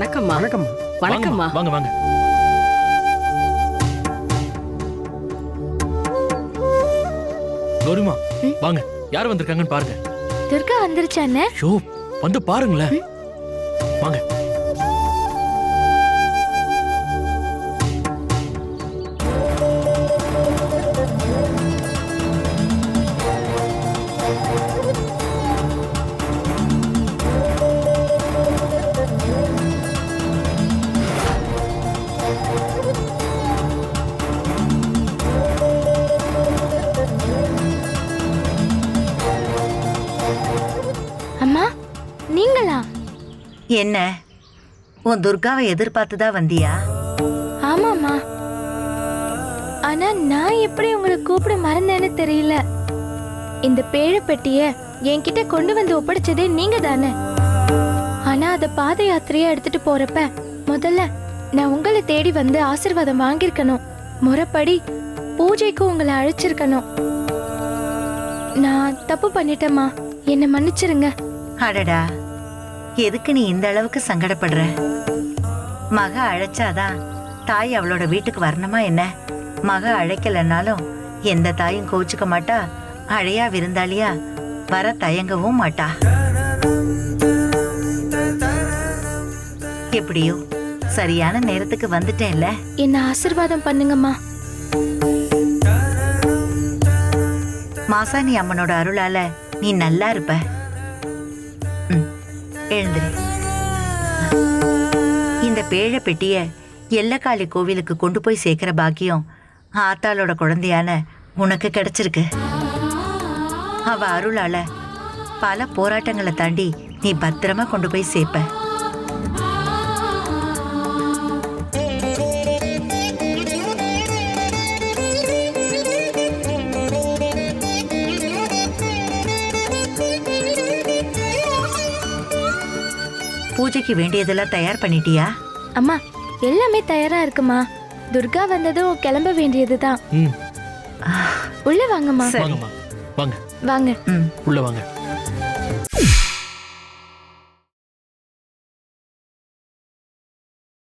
வணக்கம்மா. வணக்கம்மா. வணக்கம்மா. வாங்க வாங்க கௌரிமா? வாங்க. யார் வந்திருக்காங்கன்னு பாருங்க. துர்கா வந்துருச்சா அண்ணே ஷோ வந்து பாருங்களேன். வாங்க. நீங்களா? என்ன? உன் துர்காவை எதிர்பார்த்து தான் வந்தியா? ஆமாம்மா. ஆனா நான் எப்படி உங்களை கூப்பிட மறந்தேன்னு தெரியல. இந்த பேழை பெட்டிய என்கிட்ட கொண்டு வந்து ஒப்படைச்சதே நீங்க தானே ஆனா அத பாத யாத்திரையா எடுத்துட்டு போறப்ப முதல்ல நான் உங்களை தேடி வந்து ஆசீர்வாதம் வாங்கியிருக்கணும். முறைப்படி பூஜைக்கு உங்களை அழைச்சிருக்கணும். நான் தப்பு பண்ணிட்டேம்மா. என்னை மன்னிச்சிருங்க. அடடா. எதுக்கு நீ இந்த அளவுக்கு சங்கடப்படுற? மக அழைச்சாதான் தாய் அவளோட வீட்டுக்கு வரணுமா என்ன? மக அழைக்கலனாலும் எந்த தாயும் கோச்சுக்க மாட்டா. அழையா விருந்தாளியா வர தயங்கவும் மாட்டா. எப்படியோ சரியான நேரத்துக்கு வந்துட்டேன்ல. என்ன ஆசீர்வாதம் பண்ணுங்கம்மா. மாசாணி அம்மனோட அருளால நீ நல்லா இருப்ப. ம், எழுந்துரு. இந்த பேழ பெட்டிய எல்லக்காளி கோவிலுக்கு கொண்டு போய் சேர்க்கிற பாக்கியம் ஆத்தாளோட குழந்தையான உனக்கு கிடைச்சிருக்கு. அவ அருளால பல போராட்டங்களை தாண்டி நீ பத்திரமா கொண்டு போய் சேர்ப்ப. பூஜைக்கு வேண்டியதெல்லாம் தயார் பண்ணிட்டியா? அம்மா எல்லாமே தயாரா இருக்குமா? துர்கா வந்ததும் கிளம்ப வேண்டியதுதான். ம். உள்ள வாங்கம்மா. வாங்க. வாங்க. ம். உள்ள வாங்க.